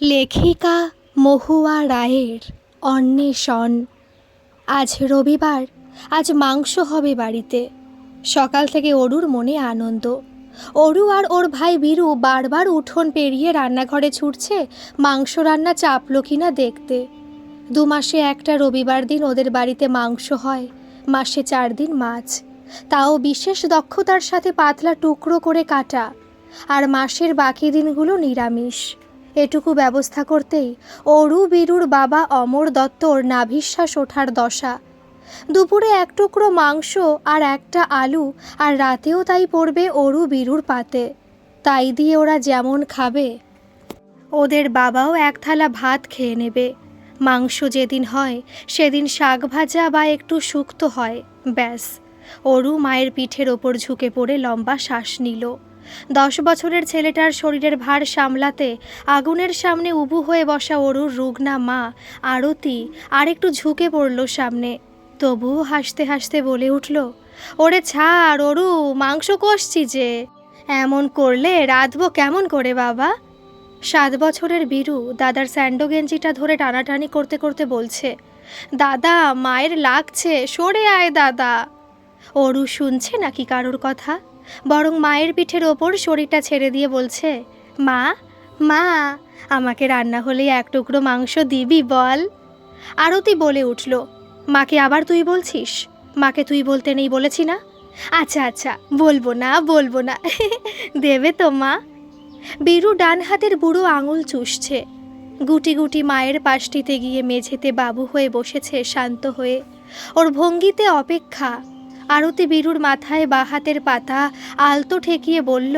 লেখিকা মহুয়া রায়ের অন্বেষণ। আজ রবিবার, আজ মাংস হবে বাড়িতে। সকাল থেকে অরুর মনে আনন্দ। অরু আর ওর ভাই বীরু বারবার উঠোন পেরিয়ে রান্নাঘরে ছুটছে, মাংস রান্না চাপলো কিনা দেখতে। দু মাসে একটা রবিবার দিন ওদের বাড়িতে মাংস হয়, মাসে চার দিন মাছ। তাও বিশেষ দক্ষতার সাথে পাতলা টুকরো করে কাটা, আর মাসের বাকি দিনগুলো নিরামিষ। এটুকু ব্যবস্থা করতেই অরু বীরুর বাবা অমর দত্তর নাভিশ্বাস ওঠার দশা। দুপুরে এক টুকরো মাংস আর একটা আলু আর রাতেও তাই পড়বে অরু বীরুর পাতে। তাই দিয়ে ওরা যেমন খাবে, ওদের বাবাও এক থালা ভাত খেয়ে নেবে। মাংস যেদিন হয়, সেদিন শাক ভাজা বা একটু শুক্ত হয়, ব্যাস। অরু মায়ের পিঠের ওপর ঝুঁকে পড়ে লম্বা শ্বাস নিল। দশ বছরের ছেলেটার শরীরের ভার সামলাতে আগুনের সামনে উবু হয়ে বসা অরুর রুগ্না মা, আরতি আর একটু ঝুঁকে পড়ল সামনে। তবুও হাসতে হাসতে বলে উঠল, ওরে ছাড় অরু, মাংস কষছি যে। এমন করলে রাঁধবো কেমন করে বাবা? সাত বছরের বীরু দাদার স্যান্ডো গেঞ্জিটা ধরে টানাটানি করতে করতে বলছে, দাদা, মায়ের লাগছে, সরে আয় দাদা। অরু শুনছে নাকি কারোর কথা? বরং মায়ের পিঠের ওপর শরীরটা ছেড়ে দিয়ে বলছে, মা মা, আমাকে রান্না হলে এক টুকরো মাংস দিবি বল। আরতি বলে উঠল, মাকে আবার তুই বলছিস? মাকে তুই বলতে নেই বলেছি না? আচ্ছা আচ্ছা বলব না বলব না, দেবে তো মা। বীরু ডান হাতের বুড়ো আঙুল চুষছে। গুটি গুটি মায়ের পাশটিতে গিয়ে মেঝেতে বাবু হয়ে বসেছে শান্ত হয়ে। ওর ভঙ্গিতে অপেক্ষা আরতি বীরুর মাথায় বা হাতের পাতা আলতো ঠেকিয়ে বলল,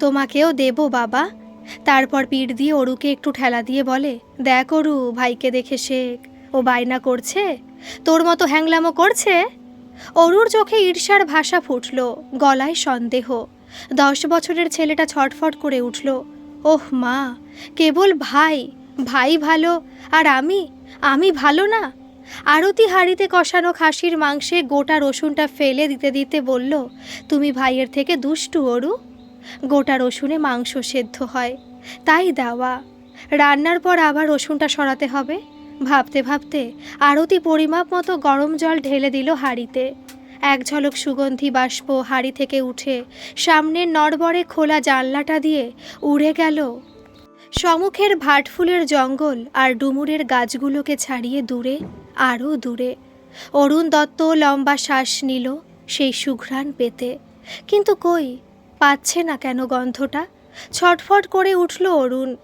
তোমাকেও দেবো বাবা। তারপর পিঠ দিয়ে অরুকে একটু ঠেলা দিয়ে বলে, দেখ অরু, ভাইকে দেখে শেখ, ও বায়না করছে? তোর মতো হ্যাংলামো করছে? অরুর চোখে ঈর্ষার ভাষা ফুটল, গলায় সন্দেহ। দশ বছরের ছেলেটা ছটফট করে উঠল, ওহ মা, কেবল ভাই ভাই ভালো, আর আমি আমি ভালো না? আরতি হাড়িতে কষানো খাসির মাংসে গোটা রসুনটা ফেলে দিতে দিতে বলল, তুমি ভাইয়ের থেকে দুষ্টু, অরু। গোটা রসুনে মাংস সেদ্ধ হয়। তাই দেওয়া। রান্নার পর আবার রসুনটা সরাতে হবে। ভাবতে ভাবতে আরতি পরিমাপ মতো গরম জল ঢেলে দিল হাঁড়িতে। এক ঝলক সুগন্ধি বাষ্প হাঁড়ি থেকে উঠে সামনের নড়বড়ে খোলা জানলাটা দিয়ে উড়ে গেল সমুখের ভাটফুলের জঙ্গল আর ডুমুরের গাছগুলোকে ছাড়িয়ে দূরে, আরও দূরে। অরুণ দত্ত লম্বা শ্বাস নিল সেই সুঘ্রাণ পেতে। কিন্তু কই, পাচ্ছে না কেন গন্ধটা? ছটফট করে উঠল অরুণ।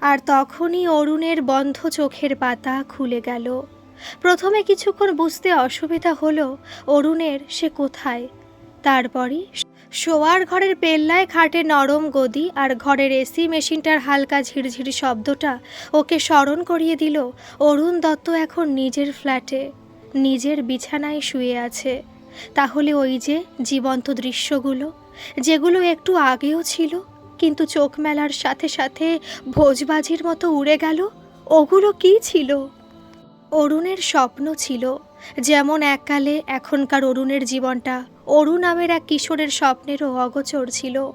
আর তখনই অরুণের বন্ধ চোখের পাতা খুলে গেল। প্রথমে কিছুক্ষণ বুঝতে অসুবিধা হলো অরুণের সে কোথায়। তারপরই শোয়ার ঘরের পেল্লায় খাটে নরম গদি আর ঘরের এসি মেশিনটার হালকা ঝিরঝির শব্দটা ওকে স্মরণ করিয়ে দিল। অরুণ দত্ত এখন নিজের ফ্ল্যাটে, নিজের বিছানায় শুয়ে আছে। তাহলে ওই যে জীবন্ত দৃশ্যগুলো, যেগুলো একটু আগেও ছিল, কিন্তু চোখ মেলার সাথে সাথে ভোজবাজির মতো উড়ে গেল, ওগুলো কি ছিল? অরুণের স্বপ্ন ছিল যেমন এককালে এখনকার অরুণের জীবনটা, অরুণ নামের এক কিশোরের স্বপ্নেরও অগোচর ছিল।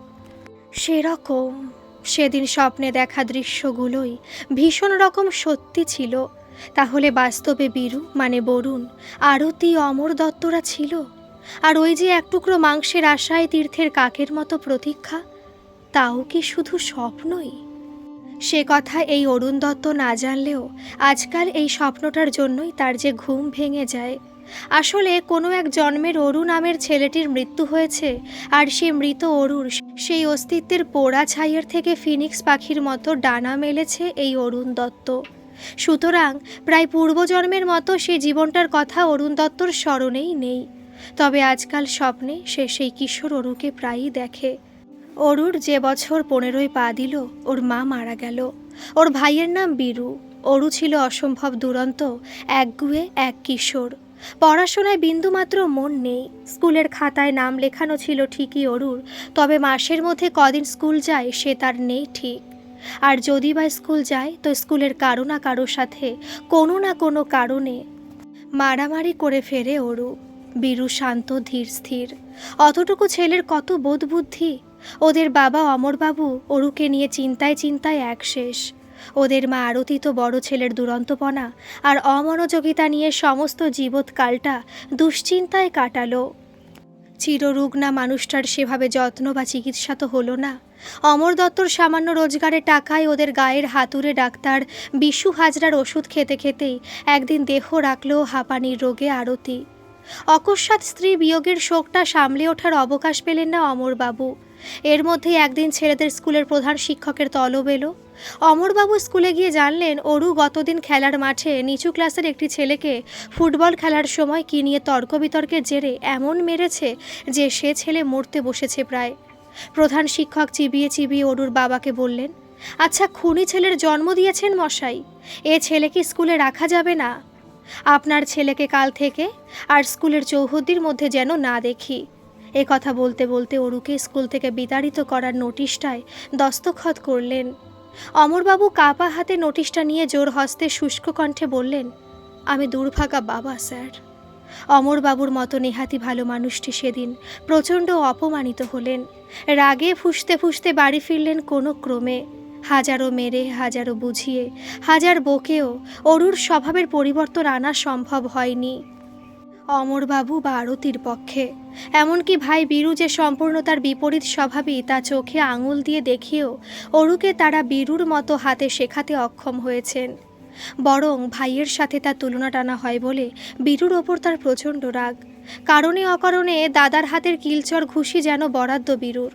সেরকম সেদিন স্বপ্নে দেখা দৃশ্যগুলোই ভীষণ রকম সত্যি ছিল। তাহলে বাস্তবে বীরু মানে বরুণ, আরতি অমর দত্তরা ছিল? আর ওই যে এক টুকরো মাংসের আশায় তীর্থের কাকের মতো প্রতীক্ষা, তাও কি শুধু স্বপ্নই? সে কথা এই অরুণ দত্ত না জানলেও আজকাল এই স্বপ্নটার জন্যই তার যে ঘুম ভেঙে যায়। আসলে কোনো এক জন্মের অরু নামের ছেলেটির মৃত্যু হয়েছে আর সে মৃত অরুর সেই অস্তিত্বের পোড়া ছাইয়ের থেকে ফিনিক্স পাখির মতো ডানা মেলেছে এই অরুণ দত্ত। সুতরাং প্রায় পূর্বজন্মের মতো সে জীবনটার কথা অরুণ দত্তর স্মরণেই নেই। তবে আজকাল স্বপ্নে সে সেই কিশোর অরুকে প্রায়ই দেখে। অরুর যে বছর পনেরোই পা দিল, ওর মা মারা গেল। ওর ভাইয়ের নাম বীরু। অরু ছিল অসম্ভব দুরন্ত একগুয়ে এক কিশোর। পড়াশোনায় বিন্দুমাত্র মন নেই। স্কুলের খাতায় নাম লেখানো ছিল ঠিকই অরুর, তবে মাসের মধ্যে কদিন স্কুল যায় সে তার নেই ঠিক। আর যদি বা স্কুল যায়, তো স্কুলের কারও না কারোর সাথে, কোনো না কোনো কারণে মারামারি করে ফেরে অরু। বীরু শান্ত, ধীর, স্থির। অতটুকু ছেলের কত বোধ বুদ্ধি ওদের বাবা অমরবাবু অরুকে নিয়ে চিন্তায় চিন্তায় এক শেষ। ওদের মা আরতি তো বড় ছেলের দুরন্তপনা আর অমনোযোগিতা নিয়ে সমস্ত জীবৎকালটা দুশ্চিন্তায় কাটালো। চিররুগ্না মানুষটার সেভাবে যত্ন বা চিকিৎসা তো হলো না। অমর দত্তর সামান্য রোজগারের টাকায় ওদের গায়ের হাতুড়ে ডাক্তার বিশু হাজরার ওষুধ খেতে খেতেই একদিন দেহ রাখল হাঁপানির রোগে আরতি। অকস্মাৎ স্ত্রী বিয়োগের শোকটা সামলে ওঠার অবকাশ পেলেন না অমরবাবু। এর মধ্যেই একদিন ছেলেদের স্কুলের প্রধান শিক্ষকের তলব এলো। অমরবাবু স্কুলে গিয়ে জানলেন, অরু গতদিন খেলার মাঠে নিচু ক্লাসের একটি ছেলেকে ফুটবল খেলার সময় কি নিয়ে তর্ক বিতর্কের জেরে এমন মেরেছে যে সে ছেলে মরতে বসেছে প্রায়। প্রধান শিক্ষক চিবিয়ে চিবিয়ে অরুর বাবাকে বললেন আচ্ছা খুনি ছেলের জন্ম দিয়েছেন মশাই। এ ছেলেকে স্কুলে রাখা যাবে না। আপনার ছেলেকে কাল থেকে আর স্কুলের চৌহদ্দির মধ্যে যেন না দেখি। এ কথা বলতে বলতে অরুকে স্কুল থেকে বিতাড়িত করার নোটিশটায় দস্তখত করলেন। অমরবাবু কাপা হাতে নোটিশটা নিয়ে জোর হস্তে শুষ্ক কণ্ঠে বললেন, আমি দুর্ভাগা বাবা, স্যার। অমরবাবুর মতো নেহাতি ভালো মানুষটি সেদিন প্রচণ্ড অপমানিত হলেন। রাগে ফুসতে ফুসতে বাড়ি ফিরলেন কোনো ক্রমে। হাজারো মেরে, হাজারো বুঝিয়ে, হাজার বকেও অরুর স্বভাবের পরিবর্তন আনা সম্ভব হয়নি। অমরবাবু বা আরতির পক্ষে, এমনকি ভাই বীরু যে সম্পূর্ণ তার বিপরীত স্বভাবই তা চোখে আঙুল দিয়ে দেখিয়েও অরুকে তারা বীরুর মতো হাতে শেখাতে অক্ষম হয়েছেন। বরং ভাইয়ের সাথে তার তুলনা টানা হয় বলে বীরুর ওপর তার প্রচণ্ড রাগ। কারণে অকারণে দাদার হাতের কিলচর ঘুষি যেন বরাদ্দ বীরুর।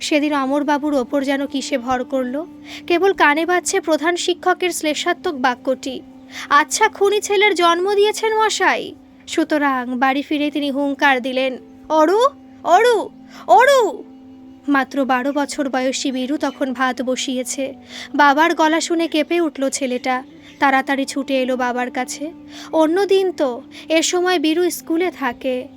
সেদিন অমরবাবুর ওপর যেন কিসে ভর করল। কেবল কানে বাজছে প্রধান শিক্ষকের শ্লেষাত্মক বাক্যটি আচ্ছা খুনি ছেলের জন্ম দিয়েছেন মশাই? সুতরাং বাড়ি ফিরে তিনি হুঙ্কার দিলেন, অরু অরু অরু! মাত্র বারো বছর বয়সী বীরু তখন ভাত বসিয়েছে। বাবার গলা শুনে কেঁপে উঠল ছেলেটা। তাড়াতাড়ি ছুটে এলো বাবার কাছে। অন্য দিন তো, এ সময় বীরু স্কুলে থাকে।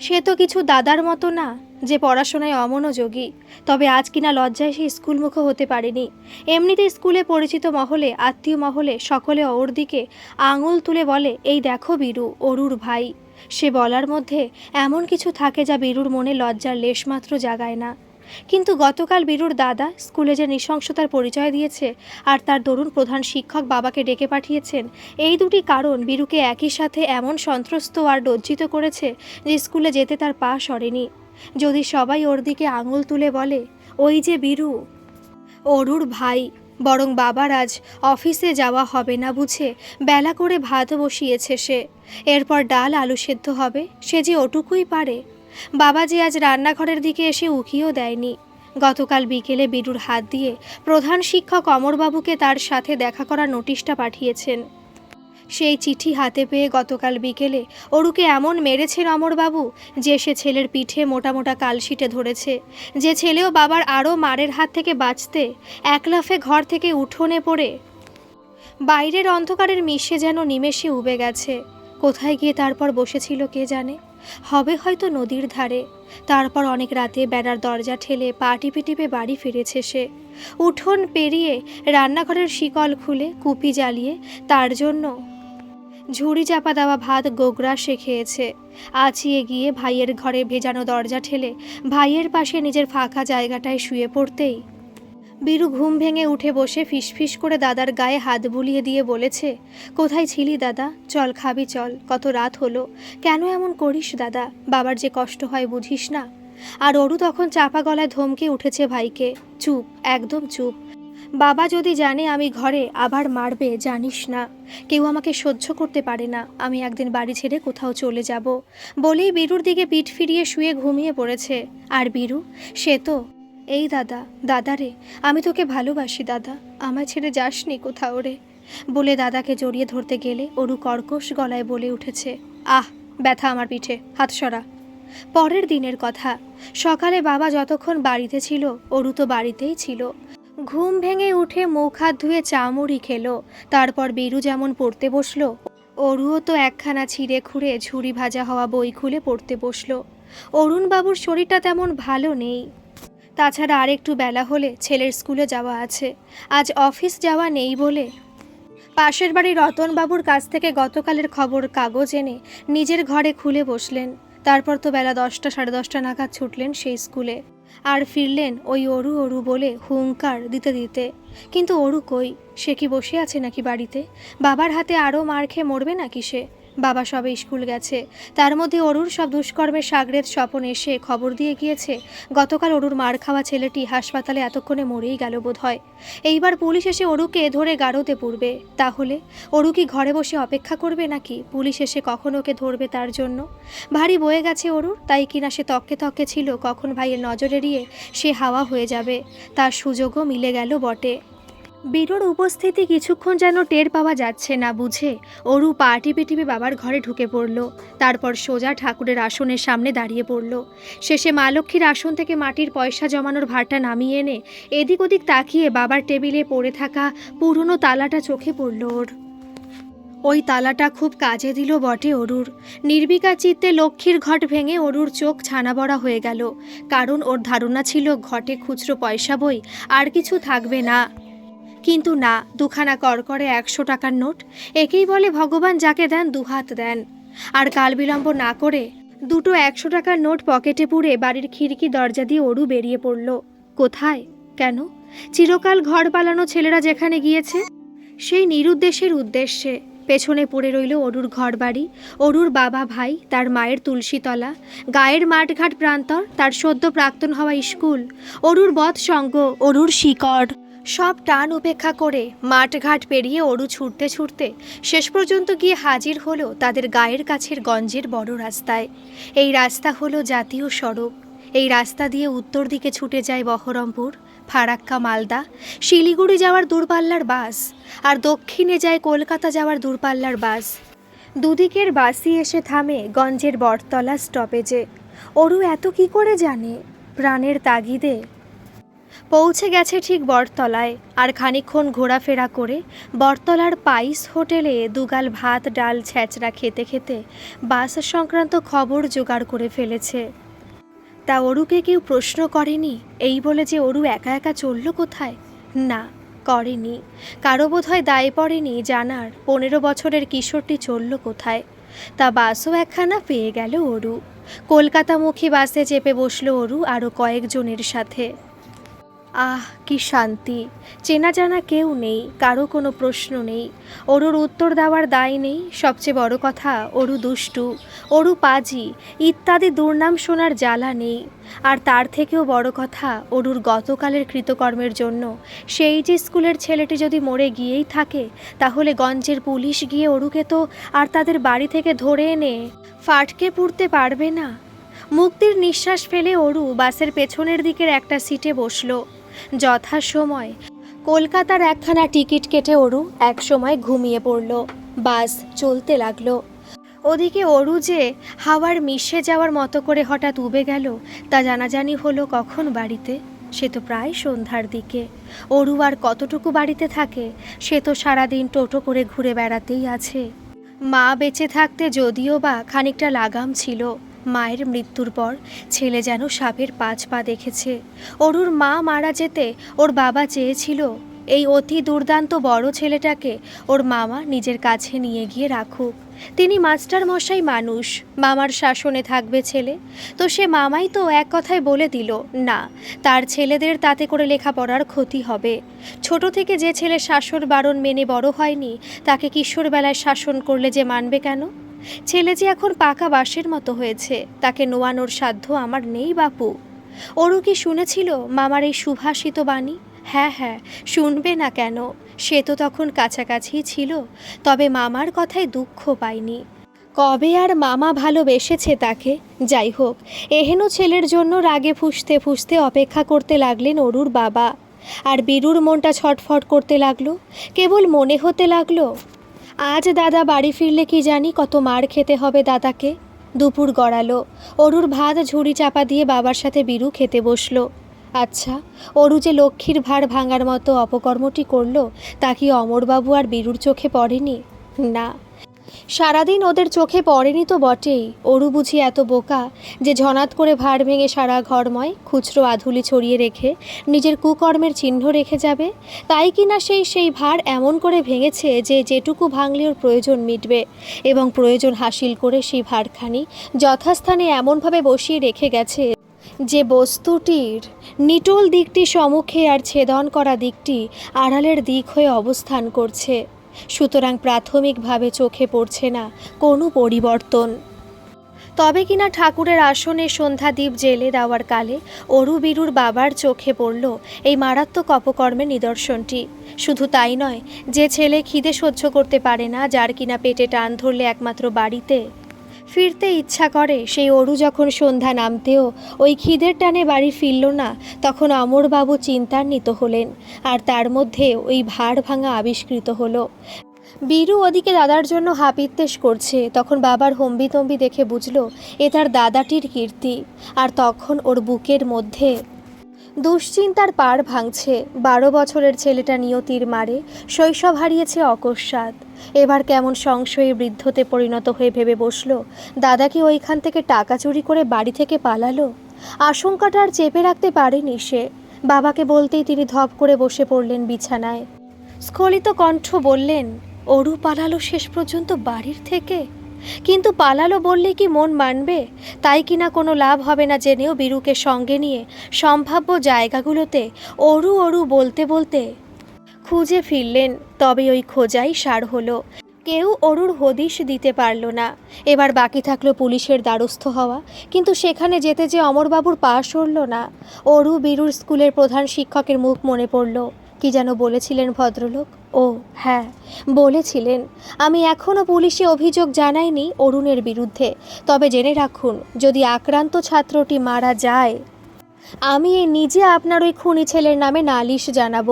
সে তো কিছু দাদার মতো না। যে পড়াশোনায় অমনোযোগী, তবে আজ কিনা লজ্জায় সে স্কুলমুখো হতে পারেনি। এমনিতে স্কুলে পরিচিত মহলে, আত্মীয় মহলে সকলে ওর দিকে আঙুল তুলে বলে, এই দেখো বীরু, অরুর ভাই। সে বলার মধ্যে এমন কিছু থাকে যা বীরুর মনে লজ্জার লেশমাত্র জাগায় না। কিন্তু গতকাল বীরুর দাদা স্কুলে যে নৃশংসতার পরিচয় দিয়েছে আর তার দরুন প্রধান শিক্ষক বাবাকে ডেকে পাঠিয়েছেন, এই দুটি কারণ বীরুকে একই সাথে এমন সন্ত্রস্ত আর লজ্জিত করেছে যে স্কুলে যেতে তার পা সরেনি। যদি সবাই ওর দিকে আঙুল তুলে বলে, ওই যে বীরু। অরুর ভাই, বরং বাবার আজ অফিসে যাওয়া হবে না বুঝে বেলা করে ভাত বসিয়েছে সে। এরপর ডাল আলু সেদ্ধ হবে, সে যে ওটুকুই পারে। বাবা যে আজ রান্নাঘরের দিকে এসে উকিও দেয়নি। গতকাল বিকেলে বীরুর হাত দিয়ে প্রধান শিক্ষক অমরবাবুকে তার সাথে দেখা করার নোটিশটা পাঠিয়েছেন। সেই চিঠি হাতে পেয়ে গতকাল বিকেলে অরুকে এমন মেরেছেন অমরবাবু যে সে ছেলের পিঠে মোটা মোটা কালশিটে ধরেছে, যে ছেলেও বাবার আরও মারের হাত থেকে বাঁচতে একলাফে ঘর থেকে উঠোনে পড়ে। বাইরের অন্ধকারের মিশে যেন নিমেষে উবে গেছে। কোথায় গিয়ে তারপর বসেছিল কে জানে? হবে হয়তো নদীর ধারে। তারপর অনেক রাতে বেড়ার দরজা ঠেলে পা টিপে টিপে বাড়ি ফিরেছে সে। উঠোন পেরিয়ে রান্নাঘরের শিকল খুলে কুপি জ্বালিয়ে তার জন্য ঝুড়ি চাপা দেওয়া ভাত গোগরা সে খেয়েছে। আছিয়ে গিয়ে ভাইয়ের ঘরে ভেজানো দরজা ঠেলে ভাইয়ের পাশে নিজের ফাঁকা জায়গাটায় শুয়ে পড়তেই বীরু ঘুম ভেঙে উঠে বসে ফিসফিস করে দাদার গায়ে হাত বুলিয়ে দিয়ে বলেছে, কোথায় ছিলি দাদা? চল খাবি, চল। কত রাত হলো। কেন এমন করিস দাদা? বাবার যে কষ্ট হয় বুঝিস না। আর অরু তখন চাপা গলায় ধমকে উঠেছে ভাইকে, চুপ, একদম চুপ। বাবা যদি জানে আমি ঘরে আবার মারবে, জানিস না। কেউ আমাকে সহ্য করতে পারে না। আমি একদিন বাড়ি ছেড়ে কোথাও চলে যাব। বলেই বীরুর দিকে পিঠ ফিরিয়ে শুয়ে ঘুমিয়ে পড়েছে। আর বীরু, সে তো, এই দাদা দাদা রে, আমি তোকে ভালোবাসি দাদা, আমায় ছেড়ে যাসনি কোথাও রে? বলে দাদাকে জড়িয়ে ধরতে গেলে অরু কর্কশ গলায় বলে উঠেছে, আহ, ব্যথা আমার পিঠে, হাত সরা। পরের দিনের কথা, সকালে বাবা যতক্ষণ বাড়িতে ছিল, অরু তো বাড়িতেই ছিল। ঘুম ভেঙে উঠে মুখ হাত ধুয়ে চা মুড়ি খেলো। তারপর বেরু যেমন পড়তে বসল, অরুও তো একখানা ছিঁড়ে খুঁড়ে ঝুড়ি ভাজা হওয়া বই খুলে পড়তে বসল। অরুণবাবুর শরীরটা তেমন ভালো নেই। তাছাড়া আরেকটু বেলা হলে ছেলের স্কুলে যাওয়া আছে। আজ অফিস যাওয়া নেই বলে। পাশের বাড়ি রতনবাবুর কাছ থেকে গতকালের খবর কাগজ এনে নিজের ঘরে খুলে বসলেন। তারপর তো বেলা দশটা সাড়ে দশটা নাগাদ ছুটলেন সেই স্কুলে। আর ফিরলেন ওই অরু অরু বলে হুঙ্কার দিতে দিতে। কিন্তু অরু কই? সে কি বসে আছে নাকি বাড়িতে? বাবার হাতে আরও মার খেয়ে মরবে নাকি সে? বাবা সবে স্কুল গেছে। তার মধ্যে অরুর সব দুষ্কর্মের সাগরেদ স্বপন এসে খবর দিয়ে গিয়েছে, গতকাল অরুর মার খাওয়া ছেলেটি হাসপাতালে এতক্ষণে মরেই গেল বোধ হয় এইবার পুলিশ এসে অরুকে ধরে গাড়োতে পড়বে। তাহলে অরু কি ঘরে বসে অপেক্ষা করবে নাকি পুলিশ এসে কখন ওকে ধরবে তার জন্য? ভারী বয়ে গেছে অরুর, তাই কিনা সে তককে তককে ছিল, কখন ভাইয়ের নজর এড়িয়ে সে হাওয়া হয়ে যাবে। তার সুযোগও মিলে গেল বটে। বীরুর উপস্থিতি কিছুক্ষণ যেন টের পাওয়া যাচ্ছে না বুঝে। অরু পা টিপে টিপে বাবার ঘরে ঢুকে পড়ল। তারপর সোজা ঠাকুরের আসনের সামনে দাঁড়িয়ে পড়ল। শেষে মা লক্ষ্মীর আসন থেকে মাটির পয়সা জমানোর ভারটা নামিয়ে এনে এদিক ওদিক তাকিয়ে বাবার টেবিলে পড়ে থাকা পুরনো তালাটা চোখে পড়ল ওর। ওই তালাটা খুব কাজে দিল বটে অরুর। নির্বিকার চিত্তে লক্ষ্মীর ঘট ভেঙে অরুর চোখ ছানাবড়া হয়ে গেল। কারণ ওর ধারণা ছিল, ঘটে খুচরো পয়সা বই, আর কিছু থাকবে না। কিন্তু না, দুখানা করকরে একশো টাকার নোট, একেই বলে ভগবান যাকে দেন দুহাত দেন। আর কাল বিলম্ব না করে দুটো একশো টাকার নোট পকেটে পুরে বাড়ির খিড়কি দরজা দিয়ে অরু বেরিয়ে পড়ল। কোথায়? কেন? চিরকাল ঘর পালানো ছেলেরা যেখানে গিয়েছে? সেই নিরুদ্দেশের উদ্দেশ্যে পেছনে পড়ে রইল অরুর ঘর বাড়ি অরুর বাবা ভাই, তার মায়ের তুলসীতলা, গায়ের মাঠঘাট প্রান্তর, তার সদ্য প্রাক্তন হওয়া স্কুল, অরুর বধ সঙ্গ, অরুর শিকড়। সব টান উপেক্ষা করে মাঠঘাট পেরিয়ে অরু ছুটতে ছুটতে শেষ পর্যন্ত গিয়ে হাজির হলো তাদের গায়ের কাছের গঞ্জের বড় রাস্তায়। এই রাস্তা হলো জাতীয় সড়ক। এই রাস্তা দিয়ে উত্তর দিকে ছুটে যায় বহরমপুর, ফারাক্কা মালদা, শিলিগুড়ি যাওয়ার দূরপাল্লার বাস আর দক্ষিণে যায় কলকাতা যাওয়ার দূরপাল্লার বাস। দুদিকের বাসই এসে থামে গঞ্জের বটতলা স্টপেজে অরু এত কি করে জানে? প্রাণের তাগিদে পৌঁছে গেছে ঠিক বটতলায়। আর খানিকক্ষণ ঘোরাফেরা করে বটতলার পাইস হোটেলে দুগাল ভাত, ডাল ছ্যাঁচড়া খেতে খেতে বাস সংক্রান্ত খবর জোগাড় করে ফেলেছে। তা অরুকে কেউ প্রশ্ন করেনি, এই বলে যে অরু একা একা চলল কোথায়? না, করেনি। কারও বোধহয় দায় পড়েনি জানার পনেরো বছরের কিশোরটি চলল কোথায়। তা বাসও একখানা পেয়ে গেল অরু কলকাতামুখী বাসে চেপে বসল অরু আরও কয়েকজনের সাথে। আহ, কি শান্তি। চেনা জানা কেউ নেই, কারও কোনো প্রশ্ন নেই। অরুর উত্তর দেওয়ার দায় নেই, সবচেয়ে বড় কথা অরু দুষ্টু। অরু পাজি, ইত্যাদি দুর্নাম শোনার জ্বালা নেই। আর তার থেকেও বড় কথা অরুর গতকালের কৃতকর্মের জন্য। সেই যে স্কুলের ছেলেটি যদি মরে গিয়েই থাকে, তাহলে গঞ্জের পুলিশ গিয়ে অরুকে তো আর তাদের বাড়ি থেকে ধরে এনে ফাটকে পুড়তে পারবে না। মুক্তির নিঃশ্বাস ফেলে অরু বাসের পেছনের দিকের একটা সিটে বসল। যথাসময়। কলকাতার একখানা টিকিট কেটে অরু একসময় ঘুমিয়ে পড়ল। বাস চলতে লাগল। ওদিকে অরু যে হাওয়ার মিশে যাওয়ার মতো করে হঠাৎ উবে গেল, তা জানাজানি হলো কখন বাড়িতে? সে তো প্রায় সন্ধ্যার দিকে। অরু আর কতটুকু বাড়িতে থাকে, সে তো সারাদিন টোটো করে ঘুরে বেড়াতেই আছে। মা বেঁচে থাকতে যদিও বা খানিকটা লাগাম ছিল। মায়ের মৃত্যুর পর ছেলে যেন সাপের পাঁচ পা দেখেছে। অরুর মা মারা যেতে ওর বাবা চেয়েছিল। এই অতি দুর্দান্ত বড় ছেলেটাকে ওর মামা নিজের কাছে নিয়ে গিয়ে রাখুক। তিনি মাস্টার মশাই মানুষ, মামার শাসনে থাকবে ছেলে। তো সে মামাই তো এক কথায় বলে দিল, না, তার ছেলেদের তাতে করে লেখাপড়ার ক্ষতি হবে। ছোট থেকে যে ছেলে শাসন বারণ মেনে বড় হয়নি, তাকে কিশোরবেলায় শাসন করলে যে মানবে কেন? ছেলে যে এখন পাকা বাঁশের মতো হয়েছে, তাকে নোয়ানোর সাধ্য আমার নেই বাপু। ওরও কি শুনেছিল মামার এই সুভাষিত বাণী? হ্যাঁ হ্যাঁ শুনবে না কেন? সে তো তখন কাছাকাছিই ছিল, তবে মামার কথায় দুঃখ পায়নি কবে আর মামা ভালোবেসেছে তাকে? যাই হোক, এহেন ছেলের জন্য রাগে ফুসতে ফুসতে অপেক্ষা করতে লাগলেন অরুর বাবা। আর বীরুর মনটা ছটফট করতে লাগল? কেবল মনে হতে লাগল? আজ দাদা বাড়ি ফিরলে কি জানি কত মার খেতে হবে দাদাকে। দুপুর গড়ালো। অরুর ভাত ঝুড়ি চাপা দিয়ে বাবার সাথে বিরু খেতে বসল। আচ্ছা অরু যে লক্ষ্মীর ভার ভাঙার মতো অপকর্মটি করল, তা কি অমরবাবু আর বিরুর চোখে পড়েনি? না সারাদিন ওদের চোখে পড়েনি তো বটেই। অরু বুঝি এত বোকা যে ঝনাত করে ভার ভেঙে সারা ঘরময় খুচরো আধুলি ছড়িয়ে রেখে নিজের কুকর্মের চিহ্ন রেখে যাবে? তাই কি না সেই সেই ভার এমন করে ভেঙেছে যে যেটুকু ভাঙলে ওর প্রয়োজন মিটবে এবং প্রয়োজন হাসিল করে সেই ভারখানি যথাস্থানে এমনভাবে বসিয়ে রেখে গেছে যে বস্তুটির নিটোল দিকটি সম্মুখে আর ছেদন করা দিকটি আড়ালের দিক হয়ে অবস্থান করছে। সুতরাং প্রাথমিকভাবে চোখে পড়ছে না কোনো পরিবর্তন। তবে কিনা ঠাকুরের আসনে সন্ধ্যাদীপ জেলে দেওয়ার কালে অরুবিরুর বাবার চোখে পড়ল এই মারাত্মক অপকর্মের নিদর্শনটি। শুধু তাই নয়, যে ছেলে খিদে সহ্য করতে পারে না, যার কিনা পেটে টান ধরলে একমাত্র বাড়িতে ফিরতে ইচ্ছা করে। সেই অরু যখন সন্ধ্যা নামতেও ওই খিদের টানে বাড়ি ফিরল না, তখন অমরবাবু চিন্তান্বিত হলেন আর তার মধ্যে ওই ভাড় ভাঙা আবিষ্কৃত হলো। বীরু ওদিকে দাদার জন্য হাপিত্তেশ করছে, তখন বাবার হম্বিতম্বি দেখে বুঝলো, এ তার দাদাটির কীর্তি। আর তখন ওর বুকের মধ্যে দুশ্চিন্তার পার ভাঙছে। বারো বছরের ছেলেটা নিয়তির মারে, শৈশব হারিয়েছে অকস্মাৎ। এবার কেমন সংশয়ে বৃদ্ধতে পরিণত হয়ে ভেবে বসল, দাদা কি ওইখান থেকে টাকা চুরি করে বাড়ি থেকে পালালো? আশঙ্কাটা আর চেপে রাখতে পারেনি সে। বাবাকে বলতেই তিনি ধপ করে বসে পড়লেন বিছানায়। স্খলিত কণ্ঠ বললেন, অরু পালালো শেষ পর্যন্ত বাড়ির থেকে? কিন্তু পালালো বললে কি মন মানবে? তাই কিনা কোনো লাভ হবে না জেনেও বীরুকে সঙ্গে নিয়ে, সম্ভাব্য জায়গাগুলোতে অরু অরু বলতে বলতে খুঁজে ফিরলেন, তবে ওই খোঁজাই সার হলো। কেউ অরুর হদিশ দিতে পারল না। এবার বাকি থাকল পুলিশের দ্বারস্থ হওয়া, কিন্তু সেখানে যেতে যে অমরবাবুর পা সরল না। অরু বীরুর স্কুলের প্রধান শিক্ষকের মুখ মনে পড়ল। কি যেন বলেছিলেন ভদ্রলোক? ও হ্যাঁ বলেছিলেন। আমি এখনও পুলিশে অভিযোগ জানাইনি অরুণের বিরুদ্ধে। তবে জেনে রাখুন, যদি আক্রান্ত ছাত্রটি মারা যায়, আমি নিজে আপনার ওই খুনি ছেলের নামে নালিশ জানাব।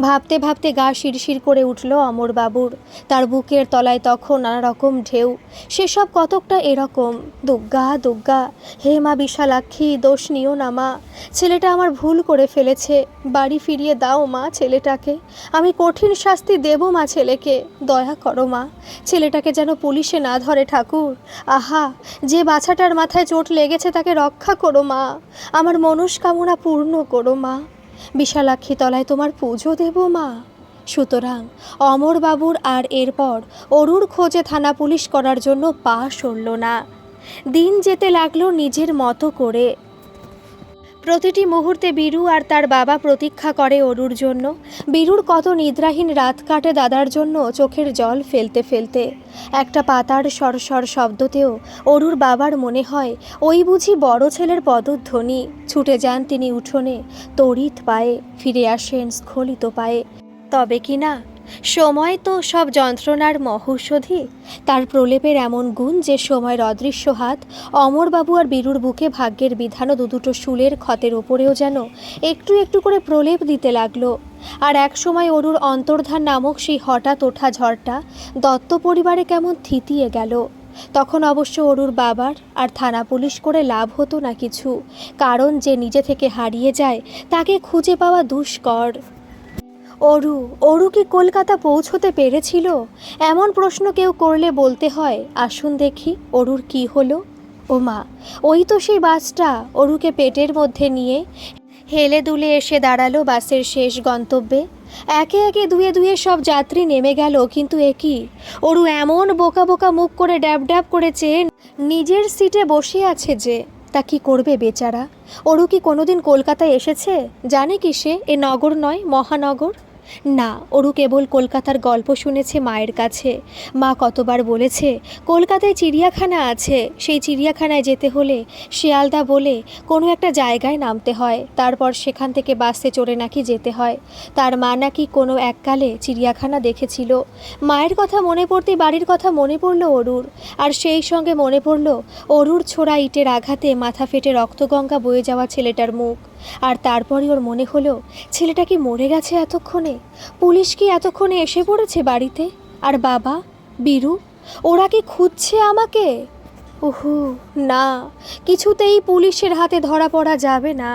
ভাবতে ভাবতে গা শিরশির করে উঠল অমরবাবুর। তার বুকের তলায় তখন নানা রকম ঢেউ। সেসব কতকটা এরকম? দুগ্গা দুগ্গা। হে মা বিশালাক্ষী, দোষ নিও না মা। ছেলেটা আমার ভুল করে ফেলেছে। বাড়ি ফিরিয়ে দাও মা ছেলেটাকে। আমি কঠিন শাস্তি দেব মা ছেলেকে। দয়া করো মা। ছেলেটাকে যেন পুলিশে না ধরে ঠাকুর। আহা, যে বাছাটার মাথায় চোট লেগেছে তাকে রক্ষা করো মা। আমার মনস্কামনা পূর্ণ করো মা। বিশালাক্ষী তলায় তোমার পুজো দেব, মা। সুতরাং অমরবাবুর আর এরপর অরুর খোঁজে থানা পুলিশ করার জন্য পা সরল না। দিন যেতে লাগল নিজের মতো করে। প্রতিটি মুহূর্তে বীরু আর তার বাবা প্রতীক্ষা করে অরুর জন্য। বীরুর কত নিদ্রাহীন রাত কাটে দাদার জন্য চোখের জল ফেলতে ফেলতে। একটা পাতার সরসর শব্দতেও অরুর বাবার মনে হয়, ওই বুঝি বড় ছেলের পদধ্বনি। ছুটে যান তিনি উঠোনে, তড়িৎ পায়ে ফিরে আসেন স্খলিত পায়ে। তবে কি না সময় তো সব যন্ত্রণার মহৌষধি। তার প্রলেপের এমন গুণ যে সময়ের অদৃশ্য হাত, অমরবাবু আর বীরুর বুকে ভাগ্যের বিধানও দু দুটো শুলের ক্ষতের ওপরেও যেন একটু একটু করে প্রলেপ দিতে লাগল। আর এক সময় অরুর অন্তর্ধান নামক সেই হঠাৎ ওঠা ঝড়টা দত্ত পরিবারে কেমন থিতিয়ে গেল। তখন অবশ্য অরুর বাবার আর থানা পুলিশ করে লাভ হতো না কিছু, কারণ যে নিজে থেকে হারিয়ে যায়, তাকে খুঁজে পাওয়া দুষ্কর। অরু অরু কি কলকাতা পৌঁছতে পেরেছিল? এমন প্রশ্ন কেউ করলে বলতে হয়, আসুন দেখি অরুর কি হলো। ও মা, ওই তো সেই বাসটা অরুকে পেটের মধ্যে নিয়ে হেলে দুলে এসে দাঁড়াল বাসের শেষ গন্তব্যে। একে একে দুয়ে দুয়ে সব যাত্রী নেমে গেল, কিন্তু একই অরু এমন বোকা বোকা মুখ করে ড্যাব ড্যাব করে চেয়ে নিজের সিটে বসে আছে যে, তা কি করবে বেচারা? অরু কি কোনোদিন কলকাতায় এসেছে? জানে কি সে? এ নগর নয়, মহানগর? না, অরু কেবল কলকাতার গল্প শুনেছে মায়ের কাছে। মা কতবার বলেছে, কলকাতায় চিড়িয়াখানা আছে, সেই চিড়িয়াখানায় যেতে হলে শিয়ালদা বলে কোনো একটা জায়গায় নামতে হয়, তারপর সেখান থেকে বাসে চড়ে নাকি যেতে হয়। তার মা নাকি কোনো এককালে চিড়িয়াখানা দেখেছিল। মায়ের কথা মনে পড়তে বাড়ির কথা মনে পড়ল অরুর, আর সেই সঙ্গে মনে পড়ল অরুর ছোড়া ইটের আঘাতে মাথা ফেটে রক্তগঙ্গা বয়ে যাওয়া ছেলেটার মুখ। আর তারপরে ওর মনে হলো, ছেলেটা কি মরে গেছে এতক্ষণে? পুলিশ কি এতক্ষণে এসে পড়েছে বাড়িতে? আর বাবা? বীরু? ওরা কি খুঁজছে আমাকে? উহু, না, কিছুতেই পুলিশের হাতে ধরা পড়া যাবে না।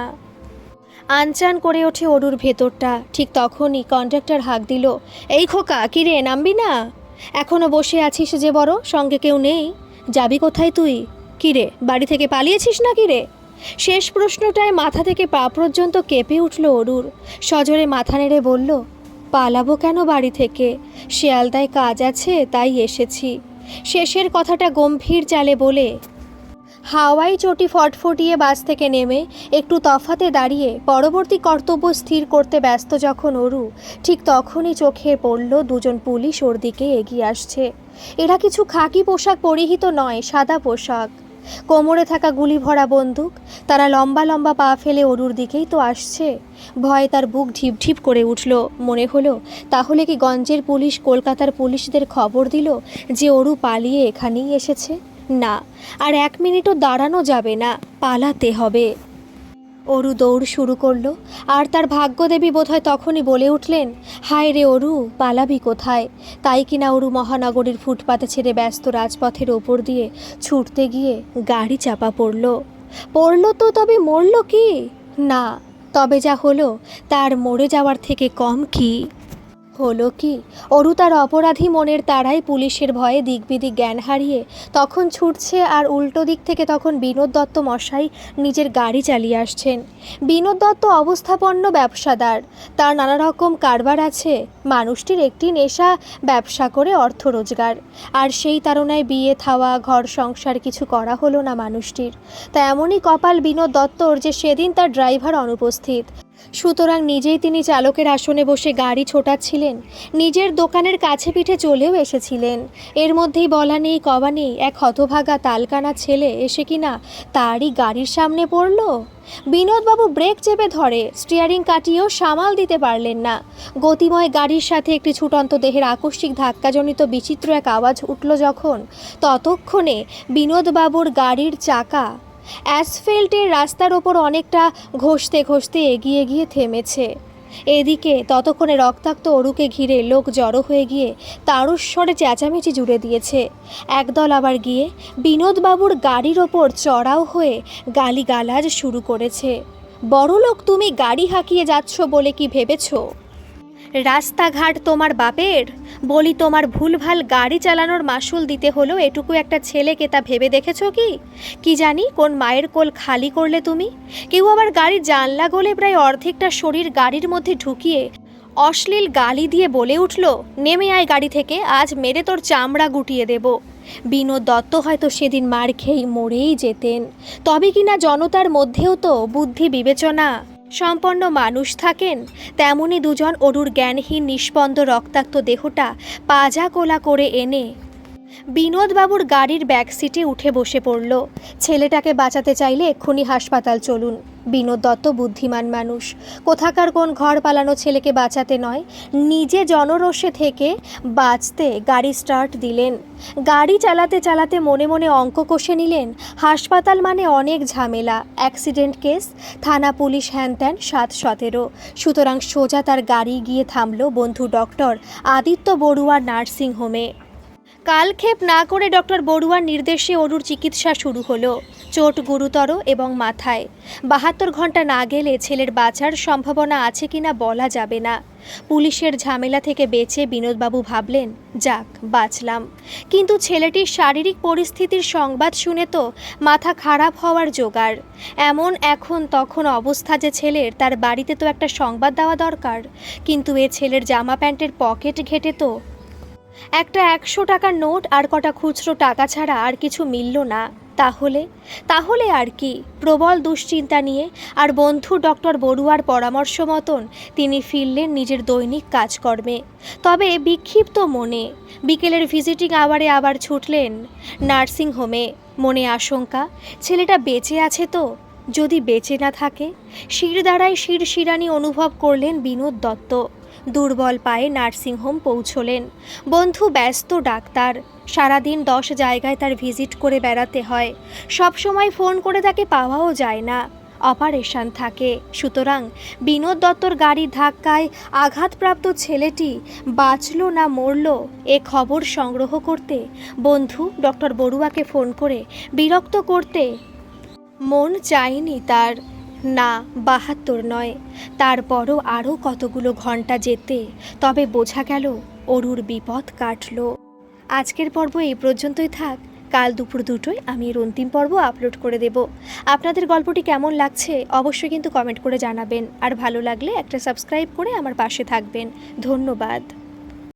আনচান করে ওঠে অরুর ভেতরটা। ঠিক তখনই কন্ডাক্টর হাঁক দিল, এই খোকা কিরে নামবি না? এখনও বসে আছিস যে বড়, সঙ্গে কেউ নেই? যাবি কোথায় তুই? কিরে বাড়ি থেকে পালিয়েছিস না কিরে শেষ প্রশ্নটায় মাথা থেকে পা পর্যন্ত কেঁপে উঠল অরুর। সজোরে মাথা নেড়ে বলল, পালাবো কেন বাড়ি থেকে? শিয়ালদায় কাজ আছে, তাই এসেছি। শেষের কথাটা গম্ভীর চালে বলে হাওয়াই চটি ফটফটিয়ে বাস থেকে নেমে একটু তফাতে দাঁড়িয়ে পরবর্তী কর্তব্য স্থির করতে ব্যস্ত যখন অরু, ঠিক তখনই চোখে পড়ল দুজন পুলিশ ওর দিকে এগিয়ে আসছে। এরা কিছু খাকি পোশাক পরিহিত নয়, সাদা পোশাক। কোমরে থাকা গুলি ভরা বন্দুক। তারা লম্বা লম্বা পা ফেলে অরুর দিকেই তো আসছে। ভয়ে তার বুক ঢিপ ঢিপ করে উঠল। মনে হলো, তাহলে কি গঞ্জের পুলিশ কলকাতার পুলিশদের খবর দিল যে অরু পালিয়ে এখানেই এসেছে? না, আর এক মিনিটও দাঁড়ানো যাবে না। পালাতে হবে। অরু দৌড় শুরু করল, আর তার ভাগ্যদেবী বোধহয় তখনই বলে উঠলেন, হায় রে অরু, পালাবি কোথায়? তাই কিনা অরু মহানগরীর ফুটপাতে ছেড়ে ব্যস্ত রাজপথের ওপর দিয়ে ছুটতে গিয়ে গাড়ি চাপা পড়ল। পড়ল তো, তবে মরল কি? না, তবে যা হলো, তার মরে যাওয়ার থেকে কম কি? হলো কি? অরু তার অপরাধী মনের তারাই পুলিশের ভয়ে দিকবিদিক জ্ঞান হারিয়ে তখন ছুটছে আর উল্টো দিক থেকে তখন বিনোদ দত্ত মশাই নিজের গাড়ি চালিয়ে আসছেন। বিনোদ দত্ত অবস্থাপন্ন ব্যবসাদার। তার নানা রকম কারবার আছে। মানুষটির একটি নেশা, ব্যবসা করে অর্থ রোজগার। আর সেই তারণায় বিয়ে, থাওয়া, ঘর, সংসার কিছু করা হলো না মানুষটির। তা এমনই কপাল বিনোদ দত্তর যে সেদিন তার ড্রাইভার অনুপস্থিত। সুতরাং নিজেই তিনি চালকের আসনে বসে গাড়ি ছোটাচ্ছিলেন। নিজের দোকানের কাছে পিঠে চলেও এসেছিলেন। এর মধ্যেই বলা নেই কবা নেই, এক হতভাগা তালকানা ছেলে এসে কিনা তারই গাড়ির সামনে পড়ল? বিনোদবাবু ব্রেক চেপে ধরে স্টিয়ারিং কাটিয়েও সামাল দিতে পারলেন না। গতিময় গাড়ির সাথে একটি ছুটন্ত দেহের আকস্মিক ধাক্কাজনিত বিচিত্র এক আওয়াজ উঠল যখন, ততক্ষণে বিনোদবাবুর গাড়ির চাকা অ্যাসফেল্টের রাস্তার ওপর অনেকটা ঘষতে ঘষতে এগিয়ে গিয়ে থেমেছে। এদিকে ততক্ষণে রক্তাক্ত অরুকে ঘিরে লোক জড়ো হয়ে গিয়ে তারস্বরে চেঁচামেচি জুড়ে দিয়েছে। একদল আবার গিয়ে বিনোদবাবুর গাড়ির ওপর চড়াও হয়ে গালিগালাজ শুরু করেছে। বড়লোক, তুমি গাড়ি হাঁকিয়ে যাচ্ছ বলে কি ভেবেছো? রাস্তাঘাট তোমার বাপের? বলি তোমার ভুলভাল গাড়ি চালানোর মাসুল দিতে হলো, এটুকু একটা ছেলেকে তা ভেবে দেখেছ কি? কি জানি কোন মায়ের কোল খালি করলে তুমি? কেউ আবার গাড়ির জানলা গলে প্রায় অর্ধেকটা শরীর গাড়ির মধ্যে ঢুকিয়ে অশ্লীল গালি দিয়ে বলে উঠল, নেমে আয় গাড়ি থেকে, আজ মেরে তোর চামড়া গুটিয়ে দেব। বিনোদ দত্ত হয়তো সেদিন মার খেয়েই মরেই যেতেন। তবে কিনা জনতার মধ্যেও তো বুদ্ধি বিবেচনা। সম্পন্ন মানুষ থাকেন, তেমনি দুজন অরুর জ্ঞানহীন নিষ্পন্দ রক্তাক্ত দেহটা পাজা কোলা করে এনে বিনোদবাবুর গাড়ির ব্যাক সিটে উঠে বসে পড়ল। ছেলেটাকে বাঁচাতে চাইলে এক্ষুনি হাসপাতাল চলুন। বিনোদ দত্ত বুদ্ধিমান মানুষ। কোথাকার কোন ঘর পালানো ছেলেকে বাঁচাতে নয়, নিজে জনরোষে থেকে বাঁচতে গাড়ি স্টার্ট দিলেন। গাড়ি চালাতে চালাতে মনে মনে অঙ্ক কষে নিলেন। হাসপাতাল মানে অনেক ঝামেলা। অ্যাক্সিডেন্ট কেস থানা পুলিশ হ্যান ত্যান সাত সতেরো। সুতরাং সোজা তার গাড়ি গিয়ে থামলো বন্ধু ডক্টর আদিত্য বড়ুয়া নার্সিং হোমে কালক্ষেপ না করে ডক্টর বড়ুয়ার নির্দেশে অরুর চিকিৎসা শুরু হলো। চোট গুরুতর এবং মাথায়। বাহাত্তর ঘণ্টা না গেলে ছেলের বাঁচার সম্ভাবনা আছে কিনা বলা যাবে না। পুলিশের ঝামেলা থেকে বেঁচে বিনোদবাবু ভাবলেন, যাক, বাঁচলাম। কিন্তু ছেলেটির শারীরিক পরিস্থিতির সংবাদ শুনে তো মাথা খারাপ হওয়ার জোগাড়। এমন এখন তখন অবস্থা যে ছেলের, তার বাড়িতে তো একটা সংবাদ দেওয়া দরকার। কিন্তু এ ছেলের জামা প্যান্টের পকেট ঘেটে তো একটা একশো টাকার নোট আর কটা খুচরো টাকা ছাড়া আর কিছু মিলল না। তাহলে? তাহলে আর কি? প্রবল দুশ্চিন্তা নিয়ে আর বন্ধু ডক্টর বড়ুয়ার পরামর্শ মতন তিনি ফিরলেন নিজের দৈনিক কাজকর্মে। তবে বিক্ষিপ্ত মনে, বিকেলের ভিজিটিং আওয়ারে আবার ছুটলেন নার্সিং হোমে। মনে আশঙ্কা, ছেলেটা বেঁচে আছে তো? যদি বেঁচে না থাকে শির দ্বারাই শির শিরানি অনুভব করলেন বিনোদ দত্ত। দুর্বল পায়ে নার্সিংহোম পৌঁছলেন। বন্ধু, ব্যস্ত ডাক্তার। সারাদিন দশ জায়গায় তার ভিজিট করে বেড়াতে হয়। সব সময় ফোন করে তাকে পাওয়াও যায় না। অপারেশন থাকে। সুতরাং বিনোদ দত্তর গাড়ির ধাক্কায় আঘাতপ্রাপ্ত ছেলেটি বাঁচল না মরল এ খবর সংগ্রহ করতে বন্ধু ডক্টর বড়ুয়াকে ফোন করে বিরক্ত করতে মন চায়নি তার। না, বাহাত্তর নয়। তারপরও আরও কতগুলো ঘণ্টা যেতে, তবে বোঝা গেল অরুর বিপদ কাটল। আজকের পর্ব এই পর্যন্তই থাক। কাল দুপুর দুটোয় আমি এর অন্তিম পর্ব আপলোড করে দেব। আপনাদের গল্পটি কেমন লাগছে অবশ্যই কিন্তু কমেন্ট করে জানাবেন। আর ভালো লাগলে একটা সাবস্ক্রাইব করে আমার পাশে থাকবেন। ধন্যবাদ।